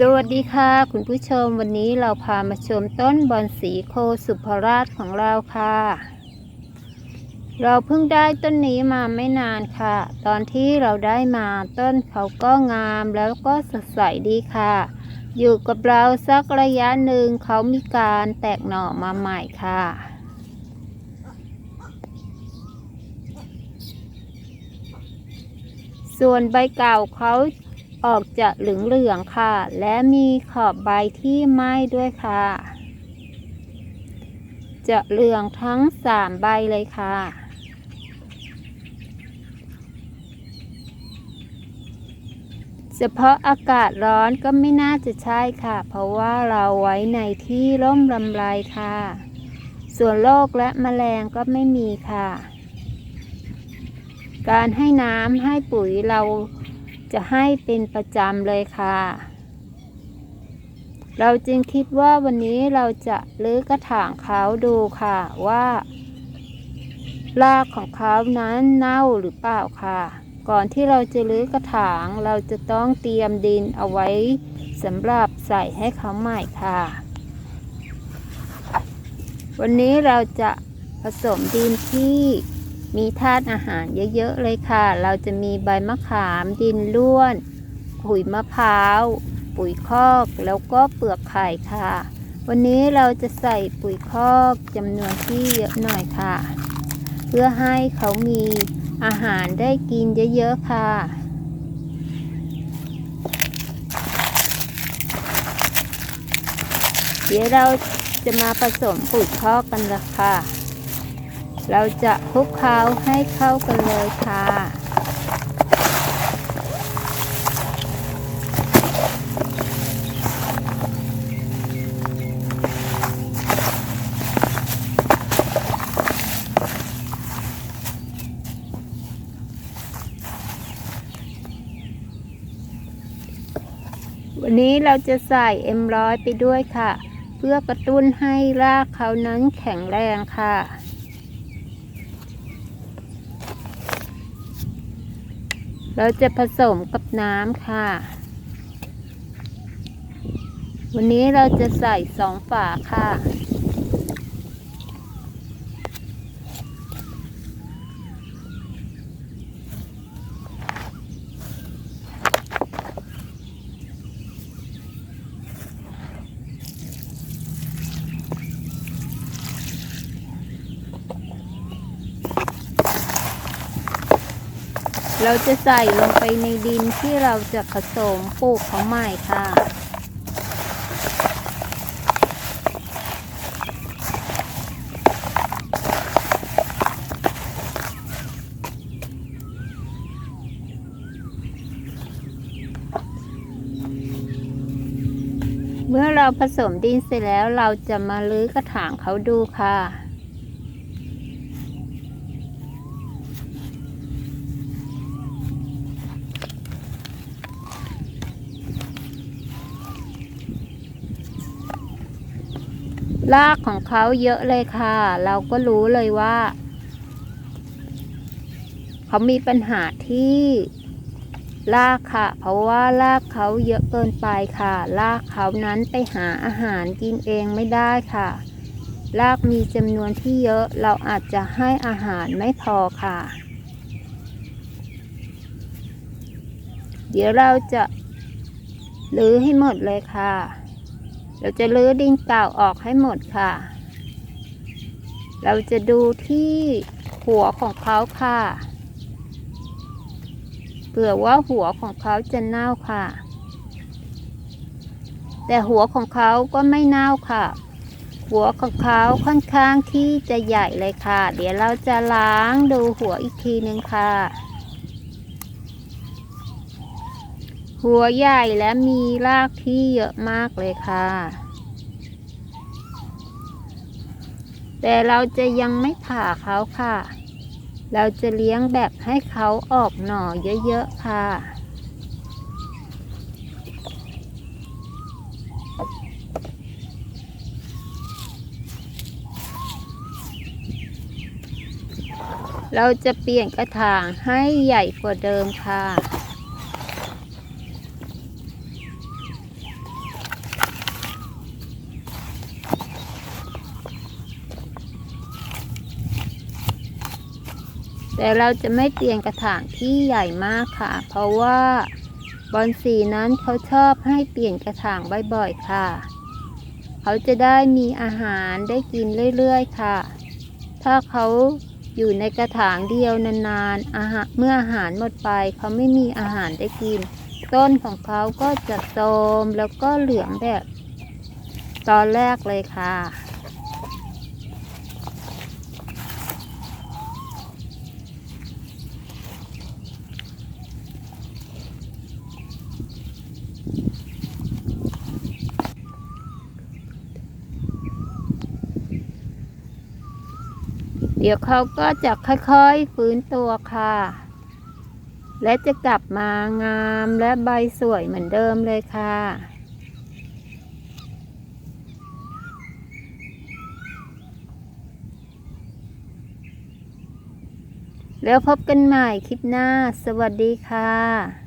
สวัสดีค่ะคุณผู้ชมวันนี้เราพามาชมต้นบอนสีโคสุภราชของเราค่ะ เราเพิ่งได้ต้นนี้มาไม่นานค่ะ ตอนที่เราได้มาต้นเขาก็งามแล้วก็สดใสดีค่ะ อยู่กับเราสักระยะหนึ่งเขามีการแตกหน่อมาใหม่ค่ะส่วนใบเก่าเขา ออกจะเหลืองๆค่ะ และมีขอบใบที่ไหม้ด้วยค่ะ จะเหลืองทั้งสามใบเลยค่ะ เฉพาะอากาศร้อนก็ไม่น่าจะใช่ค่ะ เพราะว่าเราไว้ในที่ร่มลำไรค่ะ ส่วนโรคและแมลงก็ไม่มีค่ะ การให้น้ำให้ปุ๋ยเรา จะให้เป็นประจำเลยค่ะ เราจึงคิดว่าวันนี้เราจะลื้อกระถางเขาดูค่ะว่ารากของเขานั้นเน่าหรือเปล่าค่ะ ก่อนที่เราจะลื้อกระถางเราจะต้องเตรียมดินเอาไว้สำหรับใส่ให้เขาใหม่ค่ะ วันนี้เราจะผสมดินที่ มีธาตุอาหารเยอะๆเลยค่ะ เราจะมีใบมะขามดินล้วน ปุ๋ยมะพร้าว ปุ๋ยคอกแล้วก็เปลือกไข่ค่ะ วันนี้เราจะใส่ปุ๋ยคอกจำนวนที่เยอะหน่อยค่ะ เพื่อให้เขามีอาหารได้กินเยอะๆค่ะเดี๋ยวเราจะมาผสมปุ๋ยคอกกันละค่ะ เราจะคลุกเคล้าให้เข้ากันเลยค่ะ วันนี้เราจะใส่เอ็มร้อยไปด้วยค่ะ เพื่อกระตุ้นให้รากเขานั้นแข็งแรงค่ะ เราจะผสมกับน้ำค่ะ วันนี้เราจะใส่สองฝาค่ะ เราจะใส่ลงไปในดินที่เราจะผสมปลูกเขาใหม่ค่ะ เมื่อเราผสมดินเสร็จแล้วเราจะมาลื้อกระถางเขาดูค่ะ รากของเขาเยอะเลยค่ะ เราก็รู้เลยว่า เขามีปัญหาที่รากค่ะ เพราะว่ารากเขาเยอะเกินไปค่ะ รากเขานั้นไปหาอาหารกินเองไม่ได้ค่ะ รากมีจำนวนที่เยอะ เราอาจจะให้อาหารไม่พอค่ะ เดี๋ยวเราจะลื้อให้หมดเลยค่ะ เราจะลื้อดินเก่าออกให้หมดค่ะ เราจะดูที่หัวของเขาค่ะเผื่อว่าหัวของเขาจะเน่าค่ะ แต่หัวของเขาก็ไม่เน่าค่ะ หัวของเขาค่อนข้างที่จะใหญ่เลยค่ะ เดี๋ยวเราจะล้างดูหัวอีกทีนึงค่ะ หัวใหญ่และมีรากที่เยอะมากเลยค่ะ แต่เราจะยังไม่ผ่าเขาค่ะ เราจะเลี้ยงแบบให้เขาออกหน่อเยอะๆค่ะเราจะเปลี่ยนกระถางให้ใหญ่กว่าเดิมค่ะ แต่เราจะไม่เปลี่ยนกระถางที่ใหญ่มากค่ะ เพราะว่าบอนสีนั้นเขาชอบให้เปลี่ยนกระถางบ่อยๆค่ะ เขาจะได้มีอาหารได้กินเรื่อยๆค่ะ ถ้าเขาอยู่ในกระถางเดียวนานๆอาหารเมื่ออาหารหมดไปเขาไม่มีอาหารได้กิน ต้นของเขาก็จะโทมแล้วก็เหลืองแบบ ตอนแรกเลยค่ะ เดี๋ยวเขาก็จะค่อยๆฟื้นตัวค่ะ และจะกลับมางามและใบสวยเหมือนเดิมเลยค่ะ แล้วพบกันใหม่คลิปหน้า สวัสดีค่ะ